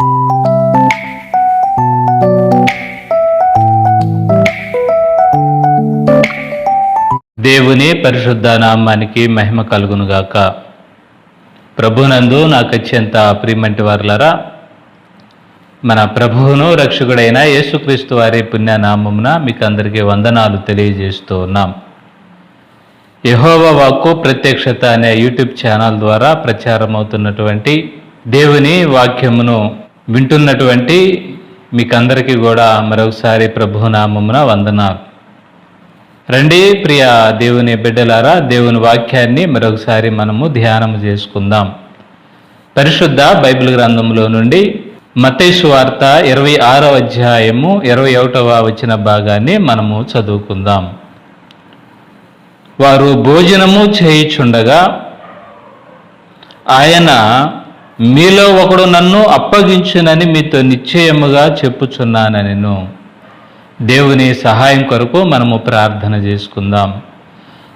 దేవుని పరిశుద్ధ నామానికి మహిమ కలుగునుగాక. ప్రభునందు నాకు అత్యంత ప్రియమంటి వారులరా మన ప్రభువును రక్షకుడైన యేసుక్రీస్తు వారి పుణ్యనామమున మీకు అందరికీ వందనాలు తెలియజేస్తూ ఉన్నాం. యహోవ వాక్కు ప్రత్యక్షత అనే యూట్యూబ్ ఛానల్ ద్వారా ప్రచారం అవుతున్నటువంటి దేవుని వాక్యమును వింటున్నటువంటి మీకందరికీ కూడా మరొకసారి ప్రభునామమున వందనాలు. రండి ప్రియ దేవుని బిడ్డలారా దేవుని వాక్యాన్ని మరొకసారి మనము ధ్యానం చేసుకుందాం. పరిశుద్ధ బైబిల్ గ్రంథంలో నుండి మతేసు వార్త ఇరవై ఆరవ అధ్యాయము ఇరవై ఒకటవ వచ్చిన భాగాన్ని మనము చదువుకుందాం. వారు భోజనము చేయుచుండగా ఆయన మీలో ఒకడు నన్ను అప్పగించునని మీతో నిశ్చయముగా చెప్పుచున్నానెను దేవుని సహాయం కొరకు మనము ప్రార్థన చేసుకుందాం.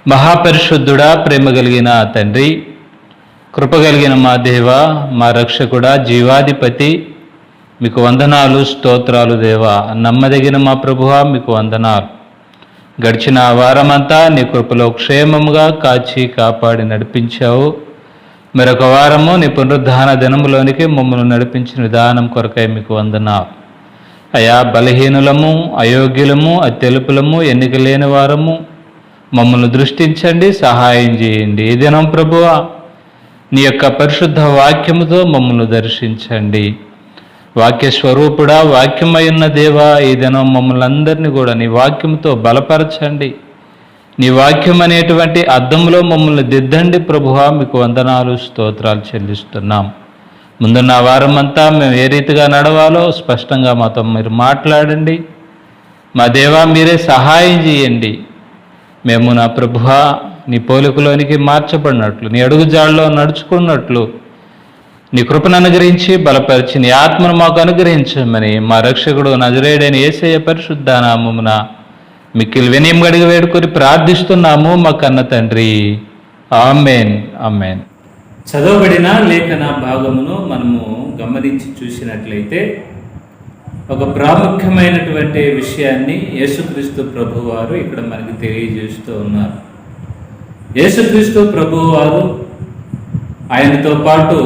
మహాపరిశుద్ధుడా ప్రేమ కలిగిన తండ్రి కృపగలిగిన మా దేవ మా రక్షకుడా జీవాధిపతి మీకు వందనాలు స్తోత్రాలు దేవా. నమ్మదగిన మా ప్రభువా మీకు వందనాలు. గడిచిన వారమంతా నీ కృపలో క్షేమముగా కాచి కాపాడి నడిపించావు. మరొక వారము నీ పునరుద్ధాన దినములోనికి మమ్మల్ని నడిపించిన విధానం కొరకై మీకు వందనాలు. అయా బలహీనులము అయోగ్యులము అత్యలుపులము ఎన్నిక లేని వారము మమ్మల్ని దృష్టించండి సహాయం చేయండి. ఈ దినం ప్రభువా నీ యొక్క పరిశుద్ధ వాక్యముతో మమ్మల్ని దర్శించండి. వాక్య స్వరూపుడా వాక్యమై ఉన్న దేవా ఈ దినం మమ్మల్ని అందరినీ కూడా నీ వాక్యంతో బలపరచండి. నీ వాక్యం అనేటువంటి అద్దంలో మమ్మల్ని దిద్దండి ప్రభువా మీకు వందనాలు స్తోత్రాలు చెల్లిస్తున్నాం. ముందున్న వారమంతా మేము ఏ రీతిగా నడవాలో స్పష్టంగా మాతో మీరు మాట్లాడండి. మా దేవా మీరే సహాయం చేయండి. మేము నా ప్రభువ నీ పోలికలోనికి మార్చబడినట్లు నీ అడుగుజాడలో నడుచుకున్నట్లు నీ కృపను అనుగ్రహించి బలపరిచి నీ ఆత్మను మాకు అనుగ్రహించమని మా రక్షకుడు నజరేడని ఏసయ్య పరిశుద్ధానామమున మిక్కిలి వినయం గడిగి వేడుకొని ప్రార్థిస్తున్నాము మా కన్న తండ్రి. Amen amen. చదవబడిన లేఖన భాగమును మనము గమనించి చూసినట్లయితే ఒక ప్రాముఖ్యమైనటువంటి విషయాన్ని యేసుక్రీస్తు ప్రభువారు ఇక్కడ మనకి తెలియజేస్తూ ఉన్నారు. యేసుక్రీస్తు ప్రభువారు ఆయనతో పాటు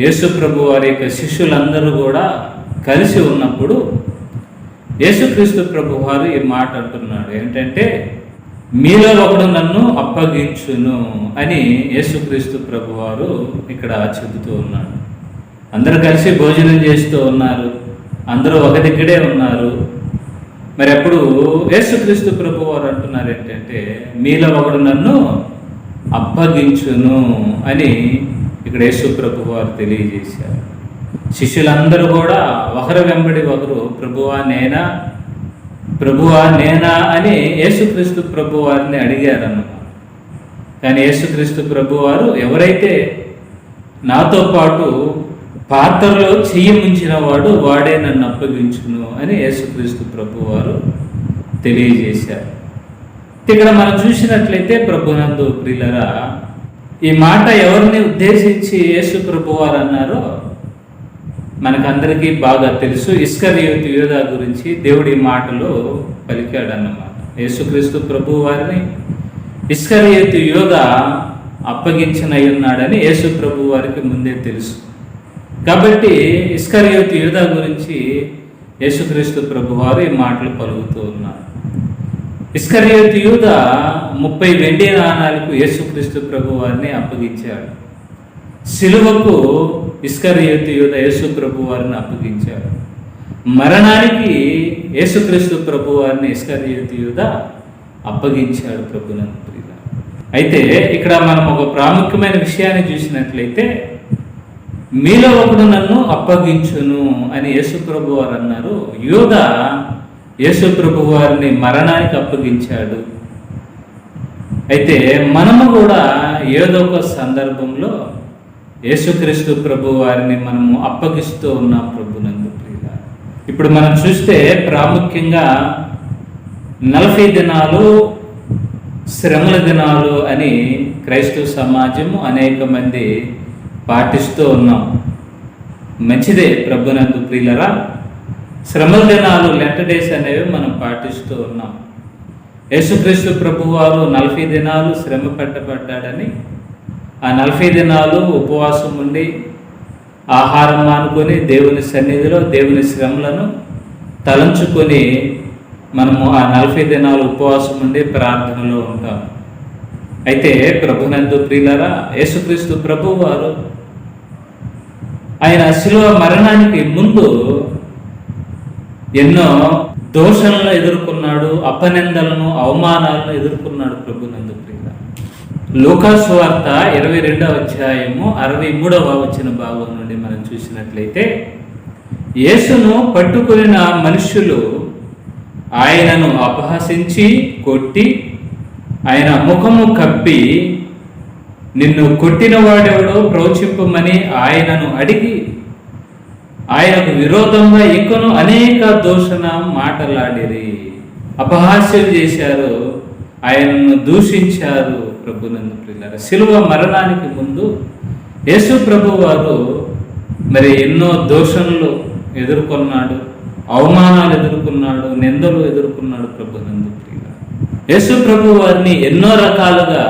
యేసు ప్రభు వారి యొక్క శిష్యులందరూ కూడా కలిసి ఉన్నప్పుడు యేసుక్రీస్తు ప్రభు వారు ఈ మాట అంటున్నాడు. ఏంటంటే మీలో ఒకడు నన్ను అప్పగించును అని యేసుక్రీస్తు ప్రభు వారు ఇక్కడ చెబుతూ ఉన్నాడు అందరూ కలిసి భోజనం చేస్తూ ఉన్నారు. అందరూ ఒక దగ్గరే ఉన్నారు. మరి అప్పుడు యేసుక్రీస్తు ప్రభు వారు అంటున్నారు ఏంటంటే మీలో ఒకడు నన్ను అప్పగించును అని ఇక్కడ యేసు ప్రభు వారు తెలియజేశారు. శిష్యులందరూ కూడా ఒకరి వెంబడి ఒకరు ప్రభువా నేనా? ప్రభువా నేనా? అని యేసుక్రీస్తు ప్రభు వారిని అడిగారన్నమాట. కానీ యేసుక్రీస్తు ప్రభు వారు ఎవరైతే నాతో పాటు పాత్రలో చెయ్యి ముంచిన వాడు వాడే నన్ను అప్పగించును అని యేసుక్రీస్తు ప్రభు వారు తెలియజేశారు. ఇక్కడ మనం చూసినట్లయితే ప్రభునందు ప్రియులరా ఈ మాట ఎవరిని ఉద్దేశించి యేసు ప్రభు వారు అన్నారో మనకందరికీ బాగా తెలుసు. ఇస్కరియోత్ యోధ గురించి దేవుడి మాటలో పలికాడు అన్నమాట యేసుక్రీస్తు ప్రభు వారిని ఇస్కరియోత్ యోధ అప్పగించిన ఉన్నాడని యేసు ప్రభు వారికి ముందే తెలుసు. కాబట్టి ఇస్కరియోత్ యోధ గురించి యేసుక్రీస్తు ప్రభు వారు ఈ మాటలు పలుకుతూ ఉన్నారు. ఇస్కరియోత్ యూద ముప్పై వెండి నాణాలకు యేసుక్రీస్తు ప్రభు వారిని అప్పగించాడు. సిలువకు ఇస్కరియోత్ యూద యేసు ప్రభు వారిని అప్పగించారు. మరణానికి యేసుక్రీస్తు ప్రభు వారిని ఇస్కరియోత్ యూద అప్పగించాడు ప్రభునందు అయితే ఇక్కడ మనం ఒక ప్రాముఖ్యమైన విషయాన్ని చూసినట్లయితే మీలో ఒకడు నన్ను అప్పగించును అని యేసుప్రభు వారు అన్నారు. యోధ యేసుప్రభు వారిని మరణానికి అప్పగించాడు. అయితే మనము కూడా ఏదో ఒక సందర్భంలో యేసుక్రీస్తు ప్రభు వారిని మనము అప్పగిస్తూ ఉన్నాం ప్రభునందు ప్రియుల ఇప్పుడు మనం చూస్తే ప్రాముఖ్యంగా నలభై దినాలు శ్రమల దినాలు అని క్రైస్తవ సమాజం అనేక మంది పాటిస్తూ ఉన్నాం. మంచిదే ప్రభునందు ప్రియులరా. శ్రమల దినాలు లెంట డేస్ అనేవి మనం పాటిస్తూ ఉన్నాం. యేసుక్రీస్తు ప్రభువారు నలభై దినాలు శ్రమ పెట్టబడ్డాడని ఆ నలభై దినాలు ఉపవాసం ఉండి ఆహారం మానుకొని దేవుని సన్నిధిలో దేవుని శ్రమలను తలంచుకొని మనము ఆ నలభై దినాలు ఉపవాసం ఉండి ప్రార్థనలో ఉంటాం. అయితే ప్రభునందు ప్రియులరా యేసుక్రీస్తు ప్రభు వారు ఆయన శిలువ మరణానికి ముందు ఎన్నో దోషణలను ఎదుర్కొన్నాడు అపనిందలను అవమానాలను ఎదుర్కొన్నాడు ప్రభునందు లోకాసువార్త ఇరవై రెండవ అధ్యాయము అరవై మూడవ వచ్చిన భాగం నుండి మనం చూసినట్లయితే యేసును పట్టుకున్న మనుష్యులు ఆయనను అపహసించి కొట్టి ఆయన ముఖము కప్పి నిన్ను కొట్టిన వాడెవడో ప్రోచింపమని ఆయనను అడిగి ఆయనకు విరోధంగా ఇంకను అనేక దూషణ మాటలాడిరి. అపహాస్యం చేశారు ఆయనను దూషించారు. ప్రభునందు ప్రియులారా సిలువ మరణానికి ముందు యేసు ప్రభు వారు మరి ఎన్నో దోషణలు ఎదుర్కొన్నాడు అవమానాలు ఎదుర్కొన్నాడు నిందలు ఎదుర్కొన్నాడు ప్రభునందు ప్రియుల యేసు ప్రభు వారిని ఎన్నో రకాలుగా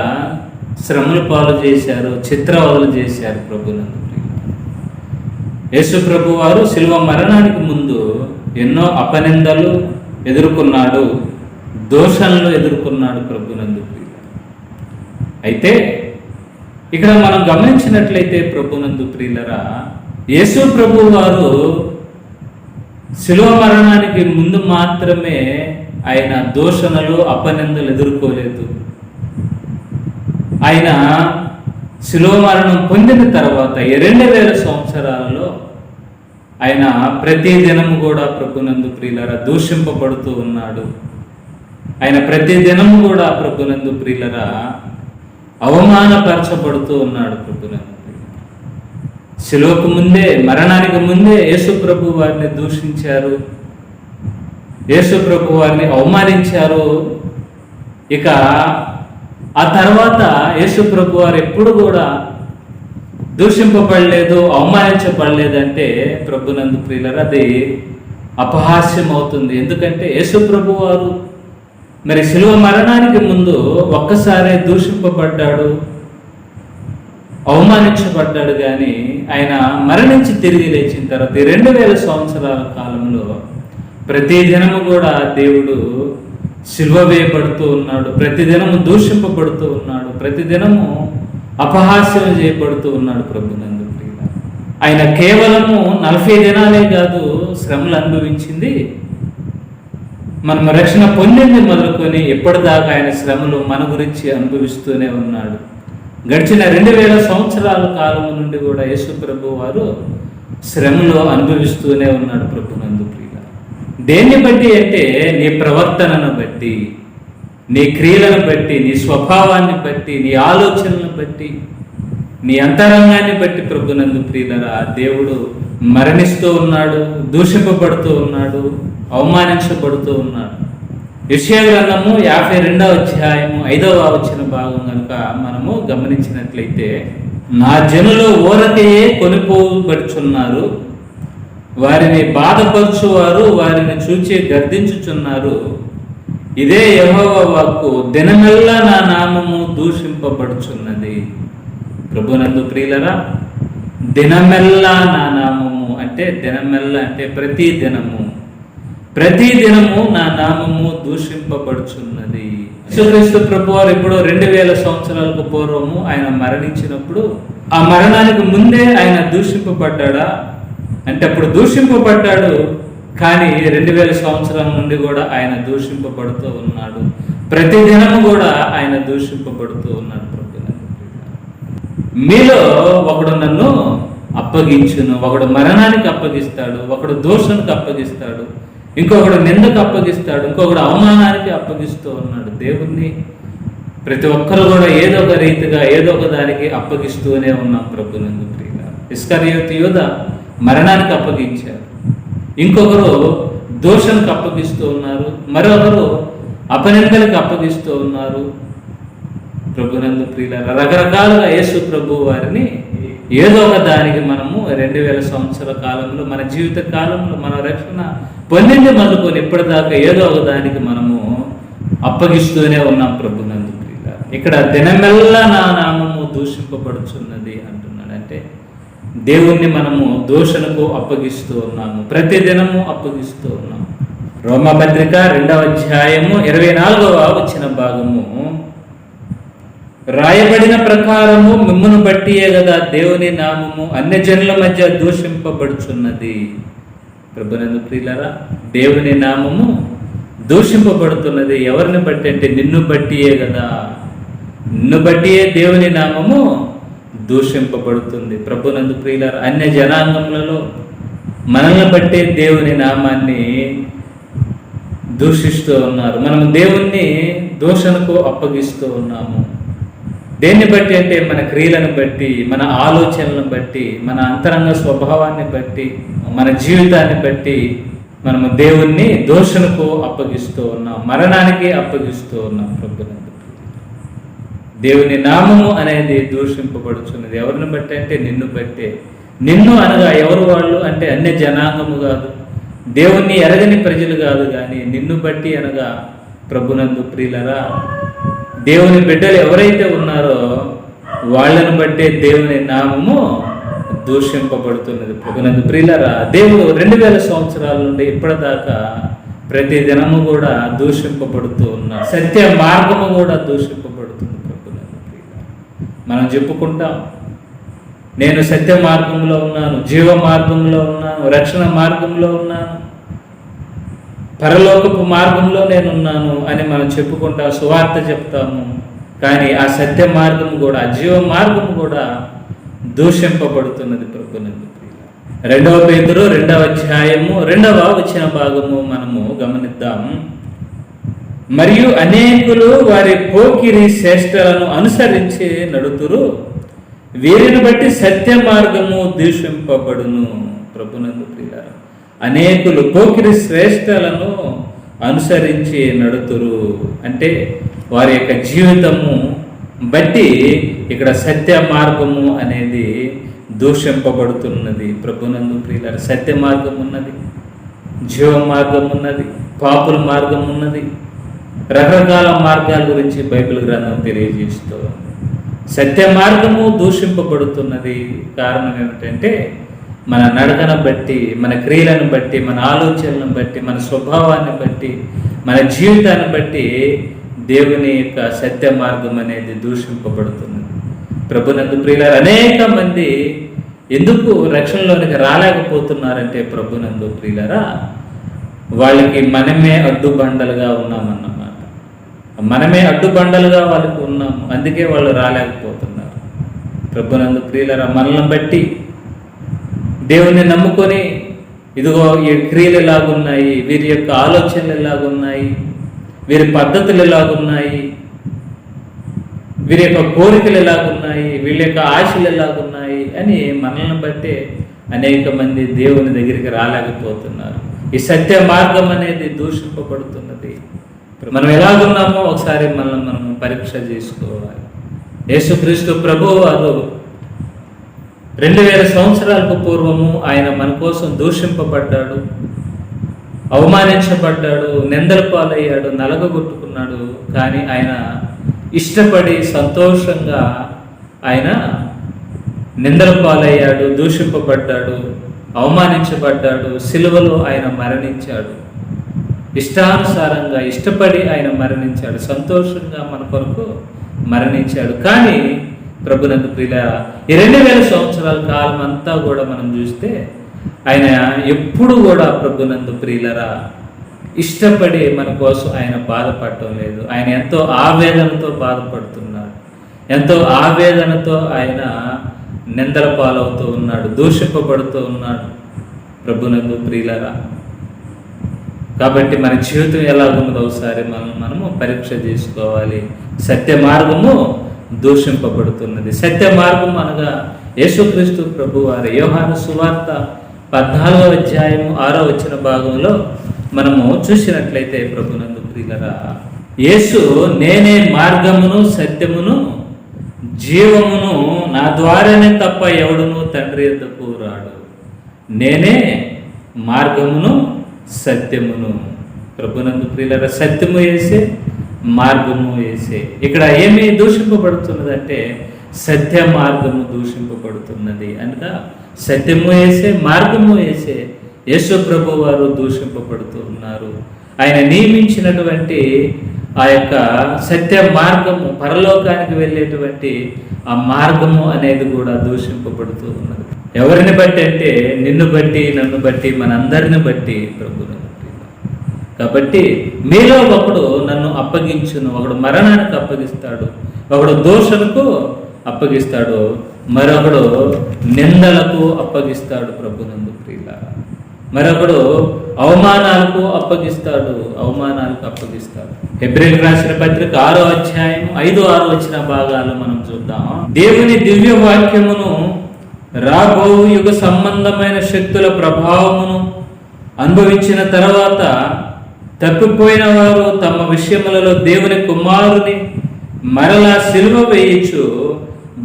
శ్రమలు పాలు చేశారు చిత్రవదలు చేశారు ప్రభునందు ప్రియుల యేసు ప్రభు వారు శిలువ మరణానికి ముందు ఎన్నో అపనిందలు ఎదుర్కొన్నాడు దోషణలు ఎదుర్కొన్నాడు ప్రభునందు అయితే ఇక్కడ మనం గమనించినట్లయితే ప్రభునందు ప్రియులరా యేసు ప్రభు వారు శిలువ మరణానికి ముందు మాత్రమే ఆయన దూషణలు అపనిందలు ఎదుర్కోలేదు. ఆయన శిలువ మరణం పొందిన తర్వాత రెండు వేల సంవత్సరాలలో ఆయన ప్రతి దినము కూడా ప్రభునందు ప్రియులరా దూషింపబడుతూ ఉన్నాడు. ఆయన ప్రతి దినము కూడా ప్రభునందు ప్రియులరా అవమానపరచబడుతూ ఉన్నాడు ప్రభునందు శిలోకు ముందే మరణానికి ముందే యేసుప్రభు వారిని దూషించారు. యేసుప్రభు వారిని అవమానించారు. ఇక ఆ తర్వాత యేసుప్రభు వారు ఎప్పుడు కూడా దూషింపబడలేదు అవమానించబడలేదంటే ప్రభునందు ప్రియులరు అది అపహాస్యం అవుతుంది ఎందుకంటే యేసుప్రభు వారు మరి శిలువ మరణానికి ముందు ఒక్కసారే దూషింపబడ్డాడు అవమానించబడ్డాడు కానీ ఆయన మరణించి తిరిగి లేచిన తర్వాత ఈ రెండు వేల సంవత్సరాల కాలంలో ప్రతి దినము కూడా దేవుడు శిల్వ వేయబడుతూ ఉన్నాడు ప్రతి దినము దూషింపబడుతూ ఉన్నాడు ప్రతి దినము అపహాస్యం చేయబడుతూ ఉన్నాడు ప్రభునందు ఆయన కేవలము నలభై దినాలే కాదు శ్రమలు అనుభవించింది. మనం రక్షణ పొందింది మొదలుకొని ఎప్పటిదాకా ఆయన శ్రమలు మన గురించి అనుభవిస్తూనే ఉన్నాడు. గడిచిన రెండు వేల సంవత్సరాల కాలం నుండి కూడా యేసు ప్రభు వారు శ్రమలో అనుభవిస్తూనే ఉన్నాడు ప్రభునందు ప్రియ. దేన్ని బట్టి అంటే నీ ప్రవర్తనను బట్టి నీ క్రియలను బట్టి నీ స్వభావాన్ని బట్టి నీ ఆలోచనలను బట్టి నీ అంతరంగాన్ని బట్టి ప్రభునందు ప్రియులరా దేవుడు మరణిస్తూ ఉన్నాడు దూషింపబడుతూ ఉన్నాడు అవమానించబడుతూ ఉన్నారు. యెషయా గ్రంథము యాభై రెండవ అధ్యాయము ఐదవ వచ్చిన భాగం కనుక మనము గమనించినట్లయితే నా జనులు ఓరతయే కొనిపోబడుచున్నారు. వారిని బాధపరచువారు వారిని చూచి గర్దించుచున్నారు. ఇదే యెహోవ వాక్కు దినమెల్లా నా నామము దూషింపబడుచున్నది. ప్రభునందు ప్రియులరా దినమెల్లా నా నామము అంటే దినమెల్లా అంటే ప్రతి దినము. ప్రతి దినము నా నామము దూషింపబడుచున్నది. యేసుక్రీస్తు ప్రభు వారు ఇప్పుడు రెండు వేల సంవత్సరాలకు పూర్వము ఆయన మరణించినప్పుడు ఆ మరణానికి ముందే ఆయన దూషింపబడ్డా అంటే అప్పుడు దూషింపబడ్డాడు కానీ రెండు వేల సంవత్సరాల నుండి కూడా ఆయన దూషింపబడుతూ ఉన్నాడు. ప్రతి దినము కూడా ఆయన దూషింపబడుతూ ఉన్నాడు మీలో ఒకడు నన్ను అప్పగించును ఒకడు మరణానికి అప్పగిస్తాడు ఒకడు దోషానికి అప్పగిస్తాడు. ఇంకొకడు నిందకు అప్పగిస్తాడు ఇంకొకడు అవమానానికి అప్పగిస్తూ ఉన్నాడు. దేవుణ్ణి ప్రతి ఒక్కరు కూడా ఏదో ఒక రీతిగా ఏదో ఒక దానికి అప్పగిస్తూనే ఉన్నాం ప్రభునందు ప్రియుల ఇస్కరియోతి యోధ మరణానికి అప్పగించారు. ఇంకొకరు దోషానికి అప్పగిస్తూ ఉన్నారు. మరొకరు అపనిందలకు అప్పగిస్తూ ఉన్నారు. ప్రభునందు ప్రియుల రకరకాలుగా యేసు ప్రభు వారిని ఏదో ఒక దానికి మనము రెండు వేల సంవత్సరాల కాలంలో మన జీవిత కాలంలో మన రక్షణ పొందింది మొదలుకొని ఇప్పటిదాకా ఏదో ఒక దానికి మనము అప్పగిస్తూనే ఉన్నాం ప్రభు నందు ఇక్కడ దినమెల్లా నా నామము దూషింపబడుచున్నది అంటున్నాడు. అంటే దేవుణ్ణి మనము దూషణకు అప్పగిస్తూ ఉన్నాము. ప్రతి దినము అప్పగిస్తూ ఉన్నాము రోమపత్రిక రెండవ అధ్యాయము ఇరవై నాలుగవ వచ్చిన భాగము. రాయబడిన ప్రకారము మిమ్మును బట్టియే కదా దేవుని నామము అన్య జనుల మధ్య దూషింపబడుచున్నది. ప్రభునందు ప్రియులరా దేవుని నామము దూషింపబడుతున్నది. ఎవరిని బట్టి అంటే నిన్ను బట్టియే కదా. నిన్ను బట్టియే దేవుని నామము దూషింపబడుతుంది. ప్రభునందు ప్రియులరా అన్య జనాంగములలో మనల్ని బట్టే దేవుని నామాన్ని దూషిస్తూ ఉన్నారు. మనం దేవుణ్ణి దూషణకు అప్పగిస్తూ ఉన్నాము. దేన్ని బట్టి అంటే మన క్రియలను బట్టి మన ఆలోచనలను బట్టి మన అంతరంగ స్వభావాన్ని బట్టి మన జీవితాన్ని బట్టి మనము దేవుణ్ణి దోషణకు అప్పగిస్తూ ఉన్నాం మరణానికి అప్పగిస్తూ ఉన్నాం ప్రభునందు. దేవుని నామము అనేది దూషింపబడుచున్నది. ఎవరిని బట్టి అంటే నిన్ను బట్టే. నిన్ను అనగా ఎవరు వాళ్ళు అంటే అన్య జనాంగము కాదు. దేవుణ్ణి ఎరగని ప్రజలు కాదు కానీ నిన్ను బట్టి అనగా ప్రభునందు ప్రియులరా దేవుని బిడ్డలు ఎవరైతే ఉన్నారో వాళ్ళను బట్టే దేవుని నామము దూషింపబడుతున్నది. ప్రభునందు ప్రియులరా దేవుడు రెండు వేల సంవత్సరాల నుండి ఇప్పటిదాకా ప్రతి దినము కూడా దూషింపబడుతూ ఉన్నారు సత్య మార్గము కూడా దూషింపబడుతుంది ప్రభునందు మనం చెప్పుకుంటాం నేను సత్య మార్గంలో ఉన్నాను జీవ మార్గంలో ఉన్నాను రక్షణ మార్గంలో ఉన్నాను పరలోకపు మార్గంలో నేను ఉన్నాను అని మనం చెప్పుకుంటా సువార్త చెప్తాము. కానీ ఆ సత్య మార్గం కూడా జీవ మార్గం కూడా దూషింపబడుతున్నది ప్రభునందు రెండవ పేతురు రెండవ అధ్యాయము రెండవ వచ్చిన భాగము మనము గమనిద్దాం. మరియు అనేకులు వారి పోకిరి శ్రేష్టలను అనుసరించి నడుతురు. వీరిని బట్టి సత్య మార్గము దూషింపబడును. ప్రభునందు ప్రియుల అనేకులు పోకిరి శ్రేష్టలను అనుసరించి నడుతురు. అంటే వారి యొక్క జీవితము బట్టి ఇక్కడ సత్య మార్గము అనేది దూషింపబడుతున్నది. ప్రభునందు ప్రియులారా సత్య మార్గం ఉన్నది జీవ మార్గం ఉన్నది పాపుల మార్గం ఉన్నది రకరకాల మార్గాల గురించి బైబిల్ గ్రంథం తెలియజేస్తూ సత్య మార్గము దూషింపబడుతున్నది కారణం ఏమిటంటే మన నడకను బట్టి మన క్రియలను బట్టి మన ఆలోచనలను బట్టి మన స్వభావాన్ని బట్టి మన జీవితాన్ని బట్టి దేవుని యొక్క సత్య మార్గం అనేది దూషింపబడుతుంది. ప్రభునందు ప్రియులారు అనేక మంది ఎందుకు రక్షణలోనికి రాలేకపోతున్నారంటే ప్రభునందు ప్రియులరా వాళ్ళకి మనమే అడ్డుబండలుగా ఉన్నామన్నమాట. మనమే అడ్డుబండలుగా వాళ్ళకి ఉన్నాము అందుకే వాళ్ళు రాలేకపోతున్నారు. ప్రభునందు ప్రియులరా మనల్ని బట్టి దేవుణ్ణి నమ్ముకొని ఇదిగో ఈ క్రియలు ఎలాగున్నాయి వీరి యొక్క ఆలోచనలు ఎలాగున్నాయి వీరి పద్ధతులు ఎలాగున్నాయి వీరి యొక్క కోరికలు ఎలాగున్నాయి వీళ్ళ యొక్క ఆశలు ఎలాగున్నాయి అని మనల్ని బట్టే అనేక మంది దేవుని దగ్గరికి రాలేకపోతున్నారు. ఈ సత్య మార్గం అనేది దూషింపబడుతున్నది. మనం ఎలాగున్నామో ఒకసారి మనల్ని మనం పరీక్ష చేసుకోవాలి. యేసుక్రీస్తు ప్రభు వారు రెండు వేల సంవత్సరాలకు పూర్వము ఆయన మన కోసం దూషింపబడ్డాడు అవమానించబడ్డాడు నిందల పాలయ్యాడు నలగగొట్టుకున్నాడు. కానీ ఆయన ఇష్టపడి సంతోషంగా ఆయన నిందల పాలయ్యాడు దూషింపబడ్డాడు అవమానించబడ్డాడు సిలువలో ఆయన మరణించాడు. ఇష్టానుసారంగా ఇష్టపడి ఆయన మరణించాడు సంతోషంగా మన కొరకు మరణించాడు. కానీ ప్రభునందు ప్రియుల ఈ రెండు వేల సంవత్సరాల కాలం అంతా కూడా మనం చూస్తే ఆయన ఎప్పుడు కూడా ప్రభునందు ప్రియులరా. ఇష్టపడి మన కోసం ఆయన బాధపడటం లేదు. ఆయన ఎంతో ఆవేదనతో బాధపడుతున్నాడు. ఎంతో ఆవేదనతో ఆయన నిందల పాలవుతూ ఉన్నాడు. దూషింపబడుతూ ఉన్నాడు ప్రభునందు ప్రియులరా. కాబట్టి మన జీవితం ఎలా ఉన్నదో ఒకసారి మనం మనము పరీక్ష చేసుకోవాలి. సత్య మార్గము దూషింపబడుతున్నది. సత్య మార్గం అనగా యేసుక్రీస్తు ప్రభు వారి యోహాను సువార్త పద్నాలుగో అధ్యాయము ఆరో వచ్చిన భాగంలో మనము చూసినట్లయితే ప్రభునందు ప్రియులరా యేసు నేనే మార్గమును సత్యమును జీవమును నా ద్వారానే తప్ప ఎవడును తండ్రి ఎద్దకు రాడు? నేనే మార్గమును సత్యమును. ప్రభునందు ప్రియులరా సత్యము వేసే మార్గము వేసే ఇక్కడ ఏమి దూషింపబడుతున్నదంటే సత్య మార్గము దూషింపబడుతున్నది. అనగా సత్యము వేసే మార్గము వేసే యేసు ప్రభు వారు దూషింపబడుతూ ఉన్నారు ఆయన నియమించినటువంటి ఆ యొక్క సత్య మార్గము పరలోకానికి వెళ్ళేటువంటి ఆ మార్గము అనేది కూడా దూషింపబడుతూ ఉన్నది ఎవరిని బట్టి అంటే నిన్ను బట్టి నన్ను బట్టి మనందరిని బట్టి ప్రభుని కాబట్టి మీలో ఒకడు నన్ను అప్పగించును. ఒకడు మరణానికి అప్పగిస్తాడు. ఒకడు దోషలకు అప్పగిస్తాడు. మరొకడు నిందలకు అప్పగిస్తాడు ప్రభునందు ప్రియుల మరొకడు అవమానాలకు అప్పగిస్తాడు. అవమానాలకు అప్పగిస్తాడు. ఏప్రిల్ రాసిన పత్రిక ఆరో అధ్యాయం ఐదు ఆరు వచ్చిన భాగాలు మనం చూద్దాం. దేవుని దివ్య వాక్యమును రాబో యుగ సంబంధమైన శక్తుల ప్రభావమును అనుభవించిన తర్వాత తప్పిపోయిన వారు తమ విషయములలో దేవుని కుమారుని మరలా సిలువ వేయించు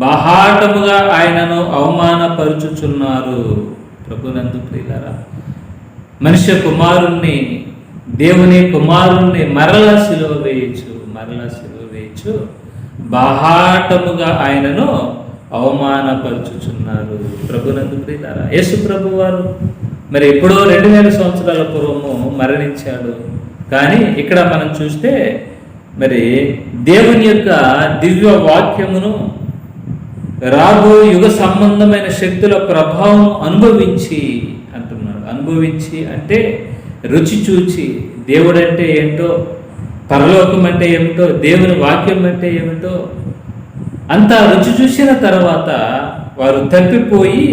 బహాటముగా ఆయనను అవమానపరుచుచున్నారు. ప్రభునందు ప్రియులరా మనిషి కుమారుణ్ణి దేవుని కుమారుణ్ణి మరలా సిలువ వేయచ్చు మరలా సిలువ వేయచ్చు బహాటముగా ఆయనను అవమానపరుచుచున్నారు. ప్రభునందు ప్రియులారా యేసు ప్రభు వారు మరి ఎప్పుడో రెండు వేల సంవత్సరాల పూర్వము మరణించాడు. కానీ ఇక్కడ మనం చూస్తే మరి దేవుని యొక్క దివ్య వాక్యమును రాబో యుగ సంబంధమైన శక్తుల ప్రభావం అనుభవించి అంటున్నాడు అనుభవించి అంటే రుచి చూచి దేవుడు అంటే ఏంటో పరలోకం అంటే ఏమిటో దేవుని వాక్యం అంటే ఏమిటో అంతా రుచి చూసిన తర్వాత వారు తప్పిపోయి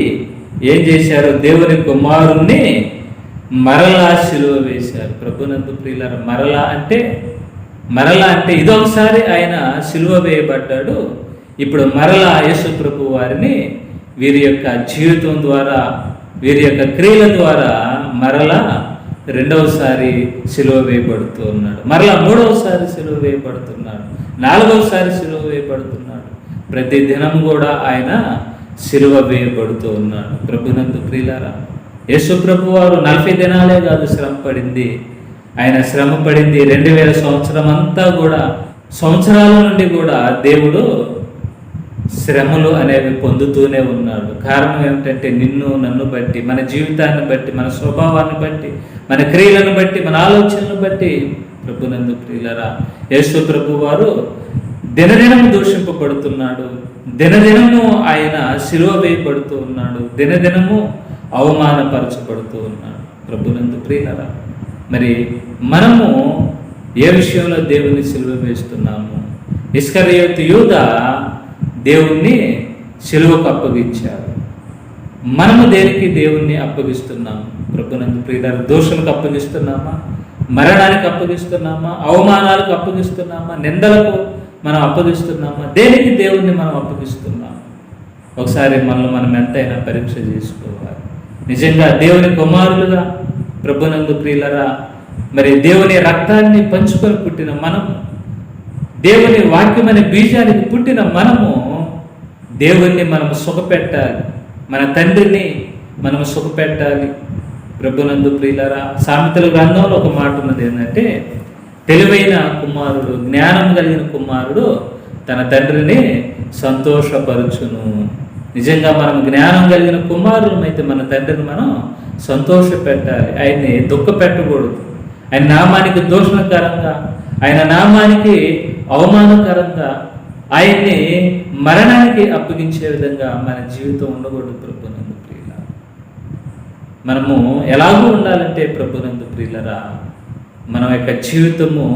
ఏం చేశారు? దేవుని కుమారుణ్ణి మరలా శిలువ వేశారు. ప్రభునందు ప్రియులారు మరలా అంటే మరలా అంటే ఇదొకసారి ఆయన శిలువ వేయబడ్డాడు. ఇప్పుడు మరలా యేసు ప్రభు వారిని వీరి యొక్క జీవితం ద్వారా వీరి యొక్క క్రియల ద్వారా మరలా రెండవసారి సిలువ వేయబడుతూ ఉన్నాడు. మరలా మూడవసారి సిలువ వేయబడుతున్నాడు. నాలుగవసారి సిలువ వేయబడుతున్నాడు. ప్రతి దినం కూడా ఆయన సిలువ వేయబడుతూ ఉన్నాడు. ప్రభునందు ప్రియులారా యేసుప్రభు వారు నలభై దినాలే కాదు శ్రమ పడింది ఆయన శ్రమ పడింది రెండు వేల సంవత్సరం అంతా కూడా. సంవత్సరాల నుండి కూడా దేవుడు శ్రమలు అనేవి పొందుతూనే ఉన్నాడు. కారణం ఏమిటంటే నిన్ను నన్ను బట్టి మన జీవితాన్ని బట్టి మన స్వభావాన్ని బట్టి మన క్రియలను బట్టి మన ఆలోచనలను బట్టి ప్రభునందు ప్రియులరా యేసు ప్రభు వారు దినదినము దూషింపబడుతున్నాడు. దినదినము ఆయన శిలువ వేయబడుతూ ఉన్నాడు. దినదినము అవమానపరచబడుతూ ఉన్నాడు. ప్రభునందు ప్రియులరా మరి మనము ఏ విషయంలో దేవుని సిలువ వేస్తున్నాము? ఇస్కరియోతు యూద దేవుణ్ణి సిలువకు అప్పగించారు. మనము దేనికి దేవుణ్ణి అప్పగిస్తున్నాము? ప్రభునందు ప్రియుల దోషులకు అప్పగిస్తున్నామా? మరణానికి అప్పగిస్తున్నామా? అవమానాలకు అప్పగిస్తున్నామా? నిందలకు మనం అప్పగిస్తున్నామా? దేనికి దేవుణ్ణి మనం అప్పగిస్తున్నాము? ఒకసారి మనల్ని మనం ఎంతైనా పరీక్ష చేసుకోవాలి. నిజంగా దేవుని కుమారులుగా ప్రభునందు ప్రియులరా మరి దేవుని రక్తాన్ని పంచుకొని పుట్టిన మనము దేవుని వాక్యమనే బీజానికి పుట్టిన మనము దేవుణ్ణి మనము సుఖపెట్టాలి. మన తండ్రిని మనము సుఖపెట్టాలి. ప్రభునందు ప్రియులరా సామెతల గ్రంథంలో ఒక మాట ఉన్నది ఏంటంటే తెలివైన కుమారుడు జ్ఞానం కలిగిన కుమారుడు తన తండ్రిని సంతోషపరుచును. నిజంగా మనం జ్ఞానం కలిగిన కుమారులమైతే మన తండ్రిని మనం సంతోష పెట్టాలి ఆయన్ని దుఃఖ పెట్టకూడదు ఆయన నామానికి దోషణకరంగా ఆయన నామానికి అవమానకరంగా ఆయన్ని మరణానికి అప్పగించే విధంగా మన జీవితం ఉండకూడదు ప్రభునందు ప్రియుల మనము ఎలాగూ ఉండాలంటే ప్రభునందు ప్రియులరా మన యొక్క జీవితము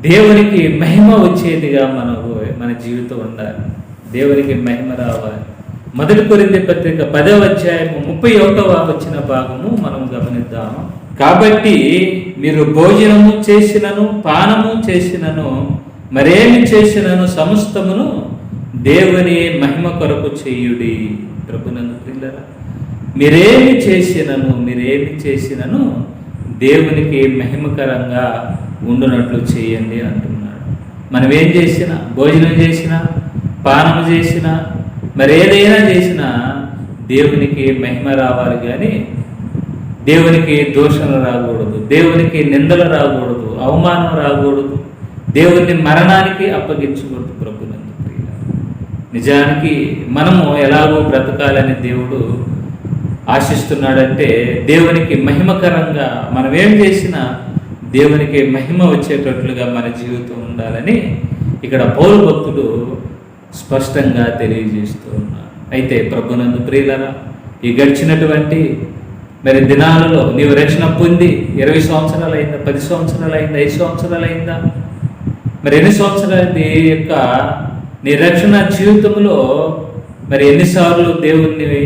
దేవునికి మహిమ వచ్చేదిగా మనకు మన జీవితం ఉండాలి. దేవునికి మహిమ రావాలి. మొదటి కొరింది పత్రిక పదవ అధ్యాయము ముప్పై ఒకటవ వచ్చిన భాగము మనం గమనిద్దాము కాబట్టి మీరు భోజనము చేసినను పానము చేసినను మరేమి చేసినను సమస్తమును దేవుని మహిమ కొరకు చేయుడి. ప్రభునందు పిల్లరా మీరేమి చేసినను మీరేమి చేసినను దేవునికి మహిమకరంగా ఉండునట్లు చేయండి అంటున్నాడు. మనం ఏం చేసినా భోజనం చేసినా పానము చేసినా మరి ఏదైనా చేసినా దేవునికి మహిమ రావాలి కానీ దేవునికి దోషాలు రాకూడదు దేవునికి నిందలు రాకూడదు అవమానం రాకూడదు దేవుని మరణానికి అప్పగించకూడదు ప్రభునందు నిజానికి మనము ఎలాగో బ్రతకాలని దేవుడు ఆశిస్తున్నాడంటే దేవునికి మహిమకరంగా మనం ఏం చేసినా దేవునికి మహిమ వచ్చేటట్లుగా మన జీవితం ఉండాలని ఇక్కడ పౌరు భక్తుడు స్పష్టంగా తెలియజేస్తూ ఉన్నారు అయితే ప్రభునందు ప్రియులరా ఈ గడిచినటువంటి మరి దినాలలో నీవు రక్షణ పొంది ఇరవై సంవత్సరాలు అయిందా పది సంవత్సరాలు అయిందా ఐదు సంవత్సరాలు అయిందా మరి ఎన్ని సంవత్సరాలు నీ యొక్క నీ రక్షణ జీవితంలో మరి ఎన్నిసార్లు దేవుణ్ణి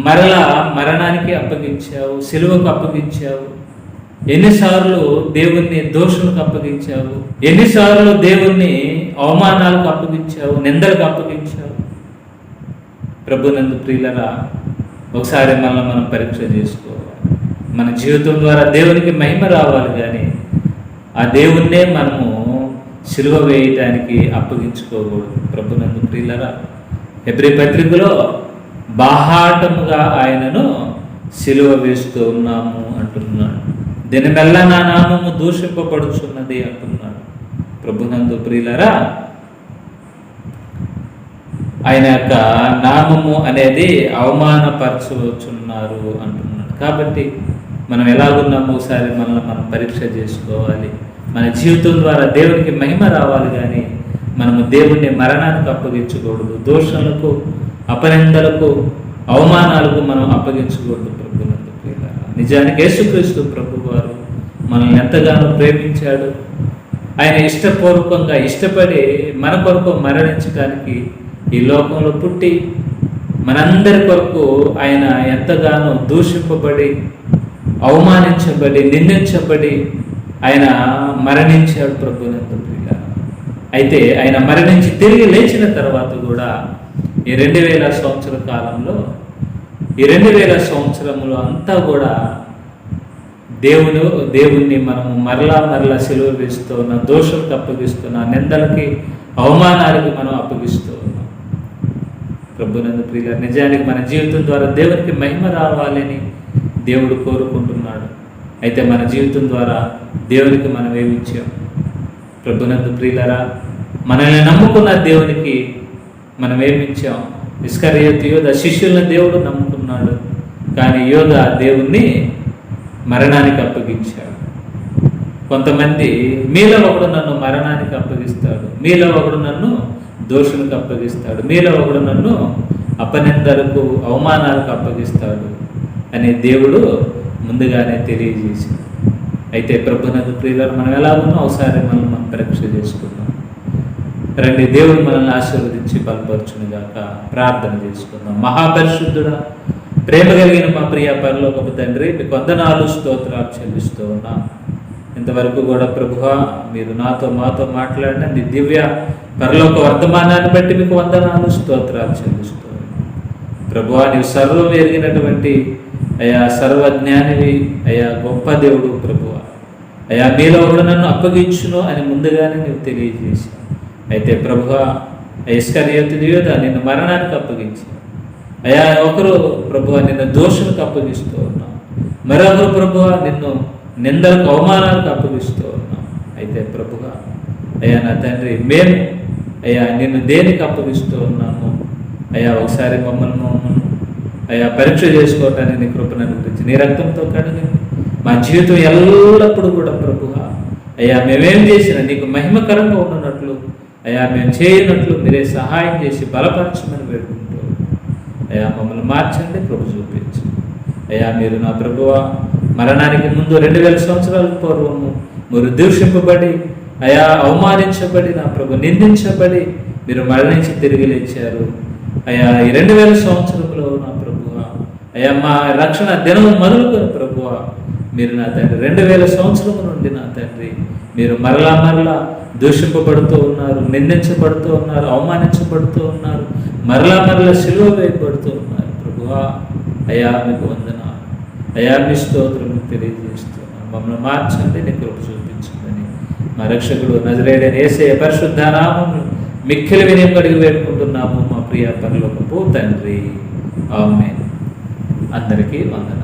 మరలా మరణానికి అప్పగించావు సిలువకు అప్పగించావు ఎన్నిసార్లు దేవుణ్ణి దోషులకు అప్పగించావు ఎన్నిసార్లు దేవుణ్ణి అవమానాలకు అప్పగించావు నిందలకు అప్పగించావు. ప్రభునందు ప్రియులరా ఒకసారి మనల్ని మనం పరీక్ష చేసుకోవాలి. మన జీవితం ద్వారా దేవునికి మహిమ రావాలి కానీ ఆ దేవుణ్ణే మనము సిలువ వేయటానికి అప్పగించుకోకూడదు. ప్రభునందు ప్రియులరా ఎబ్రి పత్రికలో బాహాటముగా ఆయనను సిలువ వేస్తూ ఉన్నాము అంటున్నాడు. దీనివల్ల నా నామము దూషింపబడుచున్నది అంటున్నాడు. ప్రభునందు ప్రియులరా ఆయన యొక్క నామము అనేది అవమానపరచవచ్చున్నారు అంటున్నాడు. కాబట్టి మనం ఎలాగున్నామో? ఒకసారి మనల్ని మనం పరీక్ష చేసుకోవాలి. మన జీవితం ద్వారా దేవునికి మహిమ రావాలి కానీ మనము దేవుణ్ణి మరణానికి అప్పగించకూడదు. దోషాలకు అపనిందలకు అవమానాలకు మనం అప్పగించకూడదు ప్రభునందు ప్రియులారా. నిజానికి యేసుక్రీస్తు ప్రభు వారు మనల్ని ఎంతగానో ప్రేమించాడు. ఆయన ఇష్టపూర్వకంగా ఇష్టపడి మన కొరకు మరణించడానికి ఈ లోకంలో పుట్టి మనందరి కొరకు ఆయన ఎంతగానో దూషింపబడి అవమానించబడి నిందించబడి ఆయన మరణించాడు ప్రభునందు అయితే ఆయన మరణించి తిరిగి లేచిన తర్వాత కూడా ఈ రెండు వేల సంవత్సర కాలంలో ఈ రెండు వేల సంవత్సరంలో అంతా కూడా దేవుడు దేవుణ్ణి మనము మరలా మరలా సెలవు వేస్తూ ఉన్నాం దోషులకు అప్పగిస్తున్నా నిందలకి అవమానాలకి మనం అప్పగిస్తూ ఉన్నాం. ప్రభునందు ప్రియుల నిజానికి మన జీవితం ద్వారా దేవునికి మహిమ రావాలని దేవుడు కోరుకుంటున్నాడు. అయితే మన జీవితం ద్వారా దేవునికి మనం ఏమిచ్చాం ప్రభునందు ప్రియులరా మనల్ని నమ్ముకున్న దేవునికి మనం ఏమిచ్చాం ఇస్కరియత్ యోధ శిష్యులను దేవుడు నమ్ముకున్నాడు. కానీ యోధ దేవుణ్ణి మరణానికి అప్పగించాడు. కొంతమంది మీలో ఒకడు నన్ను మరణానికి అప్పగిస్తాడు. మీలో ఒకడు నన్ను దోషులకు అప్పగిస్తాడు. మీలో ఒకడు నన్ను అపనిందలకు అవమానాలకు అప్పగిస్తాడు అని దేవుడు ముందుగానే తెలియజేశాడు. అయితే ప్రభునకు ప్రియులు మనం ఎలా ఉన్నాం ఒకసారి మనం మనం పరీక్ష చేసుకుందాం. రండి దేవుడు మనల్ని ఆశీర్వదించి బలపరచునుగాక ప్రార్థన చేసుకుందాం. మహాపరిశుద్ధుడా ప్రేమ కలిగిన మా ప్రియ పరలోకపు తండ్రి మీకు వందనాలు స్తోత్రాలు చెల్లిస్తూ ఉన్నా. ఇంతవరకు కూడా ప్రభువ మీరు నాతో మాతో మాట్లాడిన నీ దివ్య పరలోక వర్తమానాన్ని బట్టి మీకు వందనాలు స్తోత్రాలు చెల్లిస్తూ ప్రభువ ప్రభువా నీవు సర్వం ఎరిగినటువంటి అయా సర్వజ్ఞానివి అయా గొప్ప దేవుడు ప్రభువ అయా మీలో ఒకడు నన్ను అప్పగించును అని ముందుగానే నీవు తెలియజేసి అయితే ప్రభువా ఐశ్వర్యతు యోధ నిన్ను మరణానికి అప్పగించి అయా ఒకరు ప్రభువ నిన్ను దోషులకు అప్పగిస్తూ ఉన్నాం. మరొకరు ప్రభువ నిన్ను నిందలకు అవమానాలకు అప్పగిస్తూ ఉన్నాం. అయితే ప్రభుగా అయ్యా నా తండ్రి మేము అయ్యా నిన్ను దేనికి అప్పగిస్తూ ఉన్నాము? అయ్యా ఒకసారి మమ్మల్ని మమ్మల్ని అయ్యా పరీక్ష చేసుకోవటానికి నీ కృపను అనుగ్రహించి నీ రక్తంతో కడిగి మా జీవితం ఎల్లప్పుడూ కూడా ప్రభుహ అయ్యా మేమేం చేసినా నీకు మహిమకరంగా ఉన్నట్లు అయ్యా మేము చేయనట్లు మీరే సహాయం చేసి బలపరచమని వేడుకుంటున్నాం. అయ్యా మమ్మల్ని మార్చండి ప్రభు చూపించు అయ్యా మీరు నా ప్రభువ మరణానికి ముందు రెండు వేల సంవత్సరాల పూర్వము మీరు దూషింపబడి అయా అవమానించబడి నా ప్రభు నిందించబడి మీరు మరణించి తిరిగి లేచారు. అయ్యా ఈ రెండు వేల సంవత్సరంలో నా ప్రభువ అయ్యా మా రక్షణ దినం మొదలుకొని ప్రభువ మీరు నా తండ్రి. రెండు వేల సంవత్సరం నుండి నా తండ్రి. మీరు మరలా మరలా దూషింపబడుతూ ఉన్నారు నిందించబడుతూ ఉన్నారు అవమానించబడుతూ ఉన్నారు మరలా మరలా సిలువ వేయబడుతూ ఉన్నారు. ప్రభువా అయా మీకు వందన అయా మీ స్తోత్రము తెలియజేస్తున్నాను మమ్మల్ని మార్చండి నీ కృప చూపించండి. మా రక్షకుడు నజరేడని వేసే పరిశుద్ధ నామం మిక్కిలి వినయం కడిగి వేడుకుంటున్నాము. మా ప్రియ పనులకు తండ్రి. ఆమె అందరికీ వందన